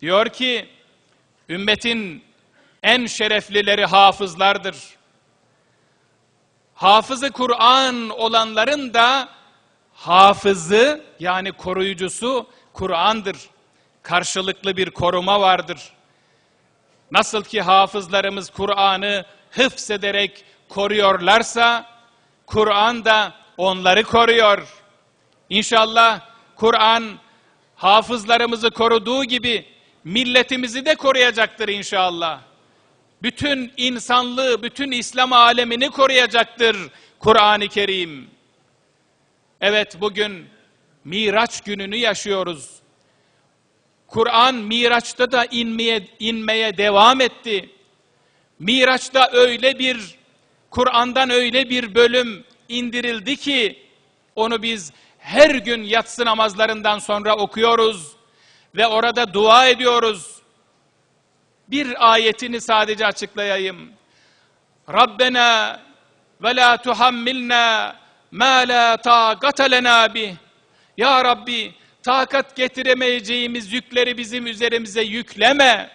Diyor ki, ümmetin en şereflileri hafızlardır. Hafızı Kur'an olanların da hafızı yani koruyucusu Kur'an'dır. Karşılıklı bir koruma vardır. Nasıl ki hafızlarımız Kur'an'ı hıfzederek koruyorlarsa, Kur'an da onları koruyor. İnşallah Kur'an hafızlarımızı koruduğu gibi milletimizi de koruyacaktır inşallah. Bütün insanlığı, bütün İslam alemini koruyacaktır Kur'an-ı Kerim. Evet bugün Miraç gününü yaşıyoruz. Kur'an Miraç'ta da inmeye, inmeye devam etti. Miraç'ta öyle bir, Kur'an'dan öyle bir bölüm indirildi ki, onu biz her gün yatsı namazlarından sonra okuyoruz ve orada dua ediyoruz. Bir ayetini sadece açıklayayım. Rabbena ve la tuhammilna ma la taqate lena. Ya Rabbi takat getiremeyeceğimiz yükleri bizim üzerimize yükleme.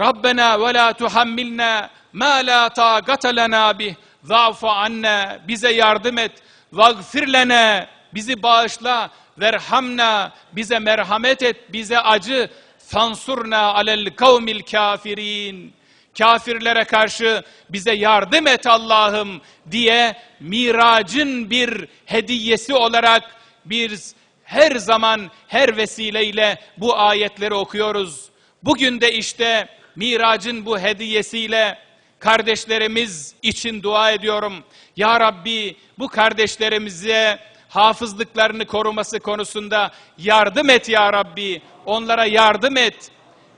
Rabbena ve la tuhammilna ma la taqate lena bih. Za'fu anna bize yardım et. Vagfir lena bizi bağışla. Verhamna bize merhamet et, bize acı. Fansurna alel kavmil kafirin. Kafirlere karşı bize yardım et Allah'ım diye miracın bir hediyesi olarak biz her zaman her vesileyle bu ayetleri okuyoruz. Bugün de işte miracın bu hediyesiyle kardeşlerimiz için dua ediyorum. Ya Rabbi bu kardeşlerimize hafızlıklarını koruması konusunda yardım et ya Rabbi. Onlara yardım et.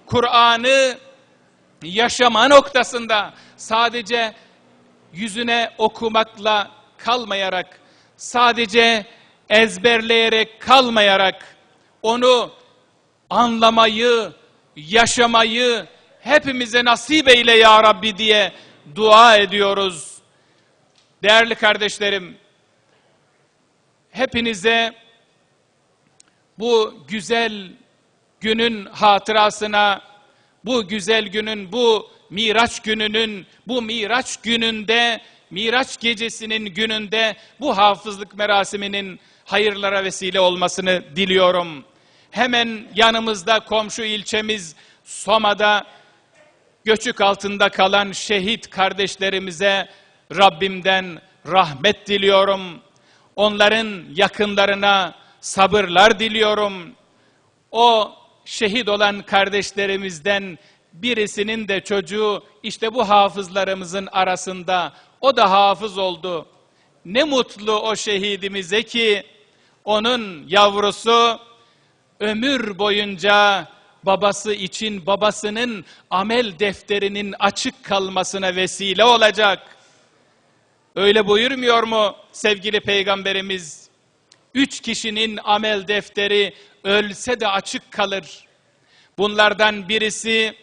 Kur'an'ı yaşama noktasında sadece yüzüne okumakla kalmayarak, sadece ezberleyerek kalmayarak onu anlamayı, yaşamayı hepimize nasip eyle ya Rabbi diye dua ediyoruz. Değerli kardeşlerim, hepinize bu güzel günün hatırasına, bu güzel günün, bu Miraç gününün, bu Miraç gününde, Miraç gecesinin gününde bu hafızlık merasiminin hayırlara vesile olmasını diliyorum. Hemen yanımızda komşu ilçemiz Soma'da göçük altında kalan şehit kardeşlerimize Rabbimden rahmet diliyorum. Onların yakınlarına sabırlar diliyorum. O şehit olan kardeşlerimizden birisinin de çocuğu işte bu hafızlarımızın arasında o da hafız oldu. Ne mutlu o şehidimize ki onun yavrusu ömür boyunca babası için babasının amel defterinin açık kalmasına vesile olacak. Öyle buyurmuyor mu sevgili peygamberimiz? Üç kişinin amel defteri ölse de açık kalır. Bunlardan birisi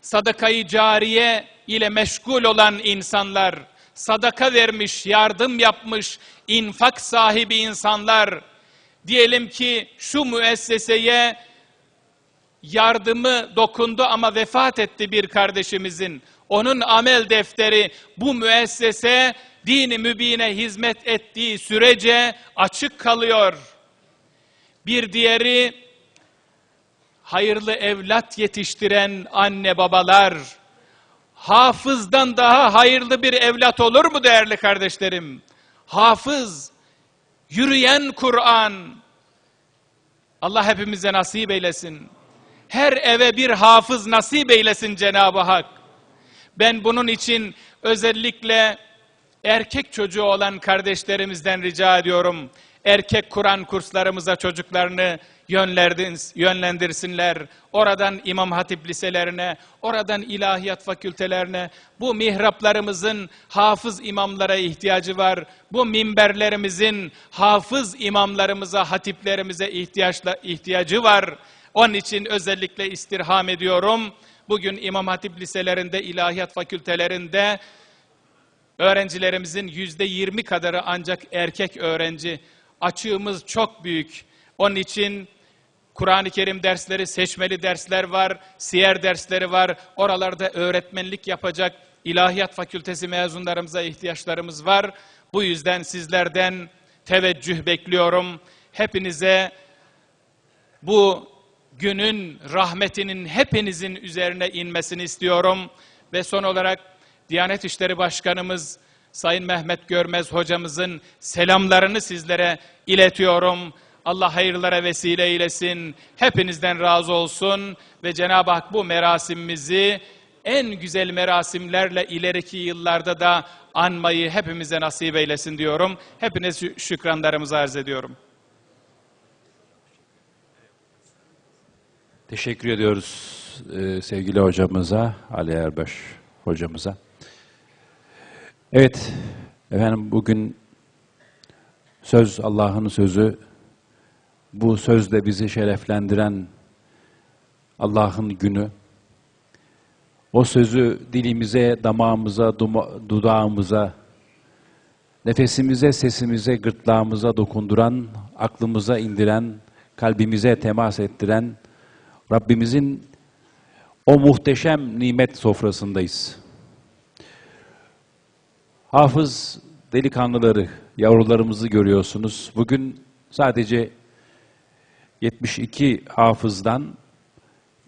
sadakayı cariye ile meşgul olan insanlar, sadaka vermiş, yardım yapmış, infak sahibi insanlar, diyelim ki şu müesseseye yardımı dokundu ama vefat etti bir kardeşimizin. Onun amel defteri bu müessese dini mübine hizmet ettiği sürece açık kalıyor. Bir diğeri hayırlı evlat yetiştiren anne babalar. Hafızdan daha hayırlı bir evlat olur mu değerli kardeşlerim? Hafız, yürüyen Kur'an. Allah hepimize nasip eylesin. Her eve bir hafız nasip eylesin Cenab-ı Hak. Ben bunun için özellikle erkek çocuğu olan kardeşlerimizden rica ediyorum. Erkek Kur'an kurslarımıza çocuklarını yönlendirsinler. Oradan İmam Hatip liselerine, oradan ilahiyat fakültelerine, bu mihraplarımızın hafız imamlara ihtiyacı var. Bu minberlerimizin hafız imamlarımıza, hatiplerimize ihtiyaçla, ihtiyacı var. Onun için özellikle istirham ediyorum. Bugün İmam Hatip liselerinde, ilahiyat fakültelerinde öğrencilerimizin yüzde yirmi kadarı ancak erkek öğrenci. Açığımız çok büyük. Onun için Kur'an-ı Kerim dersleri, seçmeli dersler var, siyer dersleri var. Oralarda öğretmenlik yapacak ilahiyat fakültesi mezunlarımıza ihtiyaçlarımız var. Bu yüzden sizlerden teveccüh bekliyorum. Hepinize bu günün rahmetinin hepinizin üzerine inmesini istiyorum. Ve son olarak Diyanet İşleri Başkanımız Sayın Mehmet Görmez hocamızın selamlarını sizlere iletiyorum. Allah hayırlara vesile eylesin. Hepinizden razı olsun ve Cenab-ı Hak bu merasimimizi en güzel merasimlerle ileriki yıllarda da anmayı hepimize nasip eylesin diyorum. Hepinize şü- şükranlarımızı arz ediyorum. Teşekkür ediyoruz e, sevgili hocamıza, Ali Erbaş hocamıza. Evet, efendim bugün söz Allah'ın sözü, bu sözle bizi şereflendiren Allah'ın günü. O sözü dilimize, damağımıza, duma- dudağımıza, nefesimize, sesimize, gırtlağımıza dokunduran, aklımıza indiren, kalbimize temas ettiren Rabbimizin o muhteşem nimet sofrasındayız. Hafız delikanlıları, yavrularımızı görüyorsunuz. Bugün sadece 72 hafızdan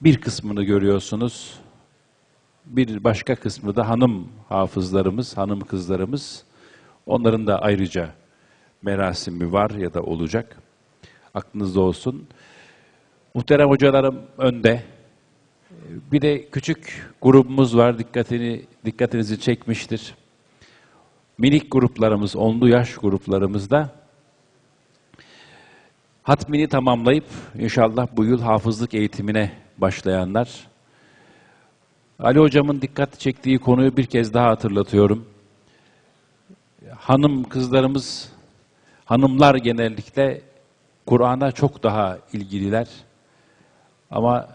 bir kısmını görüyorsunuz. Bir başka kısmı da hanım hafızlarımız, hanım kızlarımız. Onların da ayrıca merasimi var ya da olacak. Aklınızda olsun. Muhterem hocalarım önde. Bir de küçük grubumuz var. Dikkatini dikkatinizi çekmiştir. Minik gruplarımız, onlu yaş gruplarımızda hatmini tamamlayıp inşallah bu yıl hafızlık eğitimine başlayanlar. Ali hocamın dikkat çektiği konuyu bir kez daha hatırlatıyorum. Hanım kızlarımız, hanımlar genellikle Kur'an'a çok daha ilgililer. Ama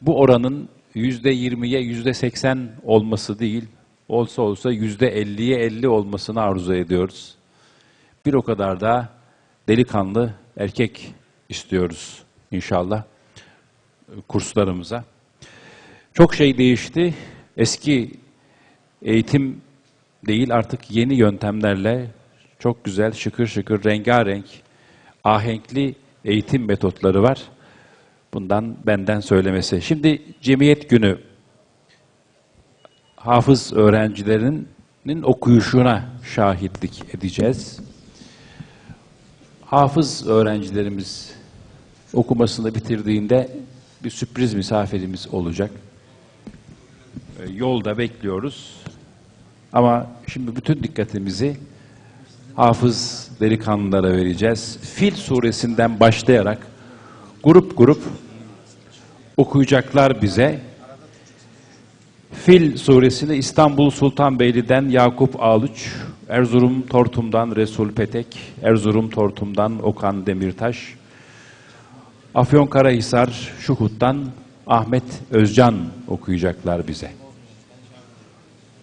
bu oranın yüzde yirmiye, yüzde seksen olması değil, olsa olsa yüzde elliye elli olmasını arzu ediyoruz. Bir o kadar da delikanlı erkek istiyoruz inşallah kurslarımıza. Çok şey değişti. Eski eğitim değil artık yeni yöntemlerle çok güzel, şıkır şıkır, rengarenk, ahenkli eğitim metotları var. Bundan benden söylemesi. Şimdi Cemiyet Günü hafız öğrencilerinin okuyuşuna şahitlik edeceğiz. Hafız öğrencilerimiz okumasını bitirdiğinde bir sürpriz misafirimiz olacak. E, Yolda bekliyoruz. Ama şimdi bütün dikkatimizi hafız delikanlılara vereceğiz. Fil suresinden başlayarak grup grup okuyacaklar bize. Fil suresini İstanbul Sultanbeyli'den Yakup Ağluç, Erzurum Tortum'dan Resul Petek, Erzurum Tortum'dan Okan Demirtaş, Afyonkarahisar Şuhut'tan Ahmet Özcan okuyacaklar bize.